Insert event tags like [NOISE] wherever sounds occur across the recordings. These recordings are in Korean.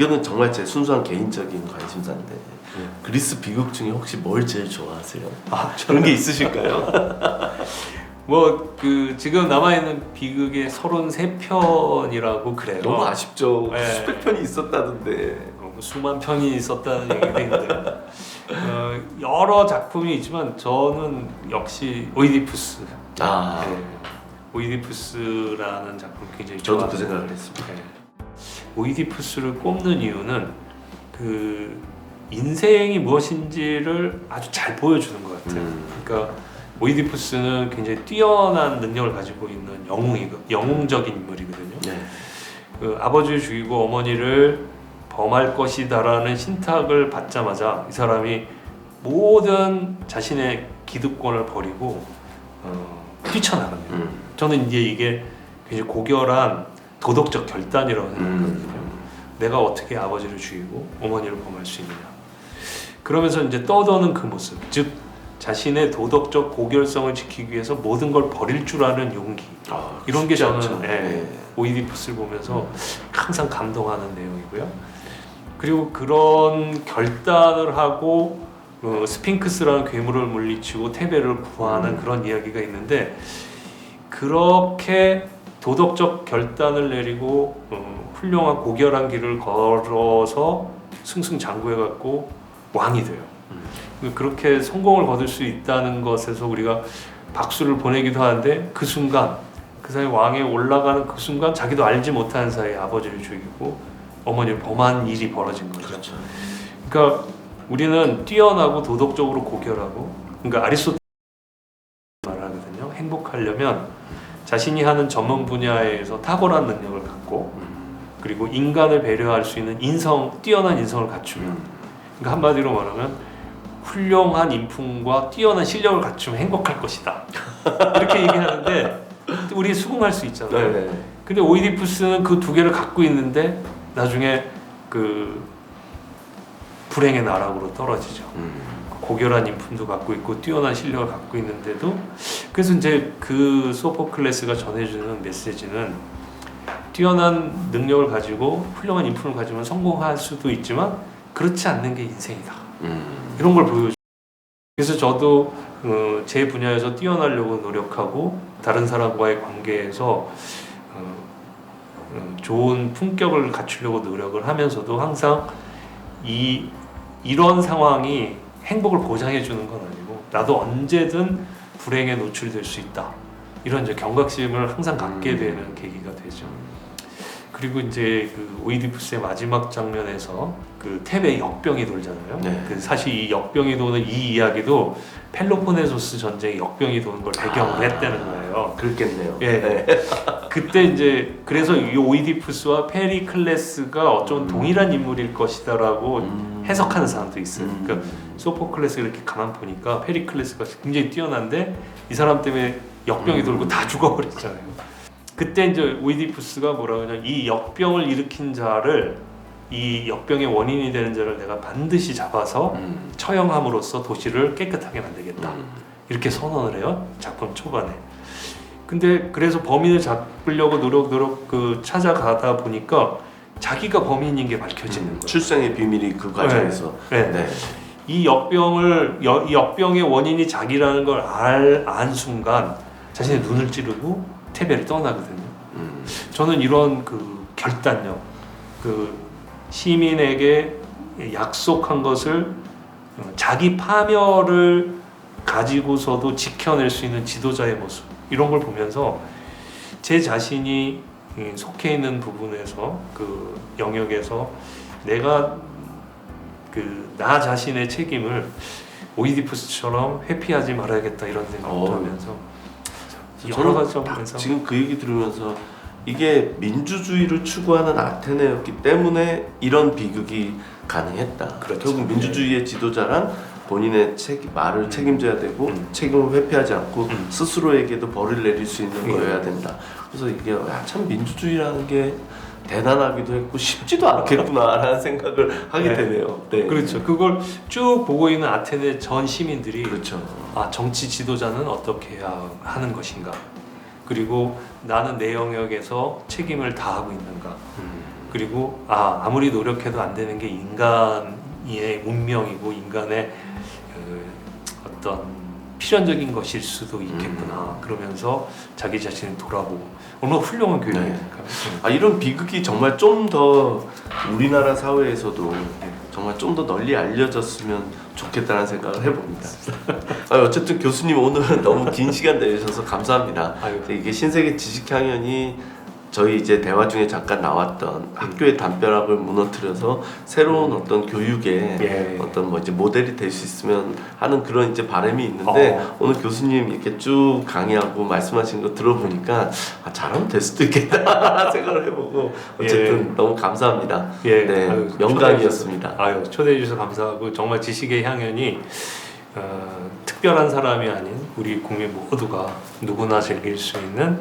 이거는 정말 제 순수한 개인적인 관심사인데 그리스 비극 중에 혹시 뭘 제일 좋아하세요? 아, 그런 게 있으실까요? [LAUGHS] 뭐 그 지금 남아 있는 비극의 33편이라고 그래요. 너무 아쉽죠. 네. 수백 편이 있었다던데. 어, 뭐 수만 편이 있었다는 얘기도 있는데 어, 여러 작품이 있지만 저는 역시 오이디푸스. 아, 네. 오이디푸스라는 작품 굉장히 저도. 그 생각을 했습니다. 네. 오이디푸스를 꼽는 이유는 그 인생이 무엇인지를 아주 잘 보여주는 것 같아요. 음. 그러니까 오이디푸스는 굉장히 뛰어난 능력을 가지고 있는 영웅이 영웅적인 인물이거든요. 네. 그 아버지를 죽이고 어머니를 범할 것이다라는 신탁을 받자마자 이 사람이 모든 자신의 기득권을 버리고 어, 뛰쳐나갑니다. 음. 저는 이제 이게 굉장히 고결한 도덕적 결단이라고 생각하거든요. 음. 내가 어떻게 아버지를 죽이고 어머니를 범할 수 있느냐. 그러면서 이제 떠도는 그 모습, 즉 자신의 도덕적 고결성을 지키기 위해서 모든 걸 버릴 줄 아는 용기. 아, 이런 게 저는. 예, 네. 오이디푸스를 보면서 항상 감동하는 내용이고요. 그리고 그런 결단을 하고 어, 스핑크스라는 괴물을 물리치고 테베를 구하는 음. 그런 이야기가 있는데 그렇게 도덕적 결단을 내리고 어, 훌륭한 고결한 길을 걸어서 승승장구해 갖고 왕이 돼요. 음. 그렇게 성공을 거둘 수 있다는 것에서 우리가 박수를 보내기도 하는데 그 순간 그 사람이 왕에 올라가는 그 순간 자기도 알지 못하는 사이에 아버지를 죽이고 어머니를 범한 일이 벌어진 거죠. 그렇죠. 그러니까 우리는 뛰어나고 도덕적으로 고결하고 그러니까 아리스토텔 말하거든요. 행복하려면 자신이 하는 전문 분야에서 탁월한 능력을 갖고 음. 그리고 인간을 배려할 수 있는 인성 뛰어난 인성을 갖추면 그러니까 한마디로 말하면 훌륭한 인품과 뛰어난 실력을 갖추면 행복할 것이다. [LAUGHS] 이렇게 얘기하는데 우리 수긍할 수 있잖아요. 네. 근데 오이디푸스는 그 두 개를 갖고 있는데 나중에 그 불행의 나락으로 떨어지죠. 음. 고결한 인품도 갖고 있고 뛰어난 실력을 갖고 있는데도 그래서 이제 그 소포클레스가 전해주는 메시지는 뛰어난 능력을 가지고 훌륭한 인품을 가지면 성공할 수도 있지만 그렇지 않는 게 인생이다. 음. 이런 걸 보여줘. 그래서 저도 어, 제 분야에서 뛰어나려고 노력하고 다른 사람과의 관계에서 어, 어, 좋은 품격을 갖추려고 노력을 하면서도 항상 이 이런 상황이 행복을 보장해 주는 건 아니고 나도 언제든 불행에 노출될 수 있다. 이런 이제 경각심을 항상 갖게 음. 되는 계기가 되죠. 그리고 이제 그 오이디푸스의 마지막 장면에서 그 테베 역병이 돌잖아요. 네. 그 사실 이 역병이 도는 이 이야기도 펠로포네소스 전쟁 역병이 도는 걸 배경으로 아. 했다는 거예요. 그렇겠네요. 예. 네. [LAUGHS] 그때 이제 그래서 이 오이디푸스와 페리클레스가 어쩌면 음. 동일한 인물일 것이다라고 음. 해석하는 사람도 있어요. 음. 그러니까 소포클레스 이렇게 가만 보니까 페리클레스가 굉장히 뛰어난데 이 사람 때문에 역병이 음. 돌고 다 죽어버렸잖아요. 그때 이제 오이디푸스가 뭐라고 하냐 이 역병을 일으킨 자를 이 역병의 원인이 되는 자를 내가 반드시 잡아서 음. 처형함으로써 도시를 깨끗하게 만들겠다. 음. 이렇게 선언을 해요 작품 초반에. 근데 그래서 범인을 잡으려고 노력 노력 그 찾아가다 보니까 자기가 범인인 게 밝혀지는 음. 거예요. 출생의 비밀이 그 과정에서 네. 네. 이 역병을 여, 이 역병의 원인이 자기라는 걸 알 안 순간 자신의 눈을 찌르고 테베를 떠나거든요. 음. 저는 이런 그 결단력, 그 시민에게 약속한 것을 어, 자기 파멸을 가지고서도 지켜낼 수 있는 지도자의 모습 이런 걸 보면서 제 자신이 음, 속해 있는 부분에서 그 영역에서 내가 그 나 자신의 책임을 오이디푸스처럼 회피하지 말아야겠다 이런 생각도 어. 하면서 여러 가지 딱 점에서 지금 그 얘기 들으면서 이게 민주주의를 추구하는 아테네였기 때문에 이런 비극이 가능했다. 그렇죠. 결국 민주주의의 지도자란 본인의 책 말을 음. 책임져야 되고 음. 책임을 회피하지 않고 음. 스스로에게도 벌을 내릴 수 있는 음. 거여야 된다. 그래서 이게 야, 참 민주주의라는 게 대단하기도 했고 쉽지도 않겠구나라는 [LAUGHS] 생각을 하게 네. 되네요. 네. 그렇죠. 그걸 쭉 보고 있는 아테네 전 시민들이 그렇죠. 아 정치 지도자는 어떻게 해야 하는 것인가 그리고 나는 내 영역에서 책임을 다하고 있는가 음. 그리고 아 아무리 노력해도 안 되는 게 인간 의 운명이고 인간의 그 어떤 필연적인 것일 수도 있겠구나 그러면서 자기 자신을 돌아보고 얼마나 훌륭한 교육입니까? 아 이런 비극이 정말 좀 더 우리나라 사회에서도 정말 좀 더 널리 알려졌으면 좋겠다는 생각을 해봅니다. [LAUGHS] 아, 어쨌든 교수님 오늘 너무 긴 시간 내주셔서 감사합니다. 아유. 이게 신세계 지식향연이 저희 이제 대화 중에 잠깐 나왔던 학교의 담벼락을 무너뜨려서 새로운 어떤 교육의 예. 어떤 뭐 이제 모델이 될 수 있으면 하는 그런 이제 바람이 있는데 어. 오늘 교수님 이렇게 쭉 강의하고 말씀하신 거 들어보니까 아, 잘하면 될 수도 있겠다 [LAUGHS] 생각을 해보고 어쨌든 너무 감사합니다. 예, 네, 아유, 영광이었습니다. 아유 초대해 주셔서 감사하고 정말 지식의 향연이 어, 특별한 사람이 아닌 우리 국민 모두가 누구나 즐길 수 있는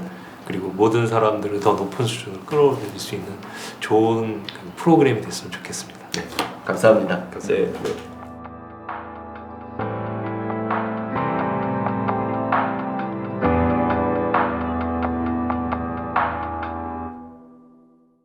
그리고 모든 사람들을 더 높은 수준으로 끌어올릴 수 있는 좋은 그 프로그램이 됐으면 좋겠습니다. 네, 감사합니다. 네, 네.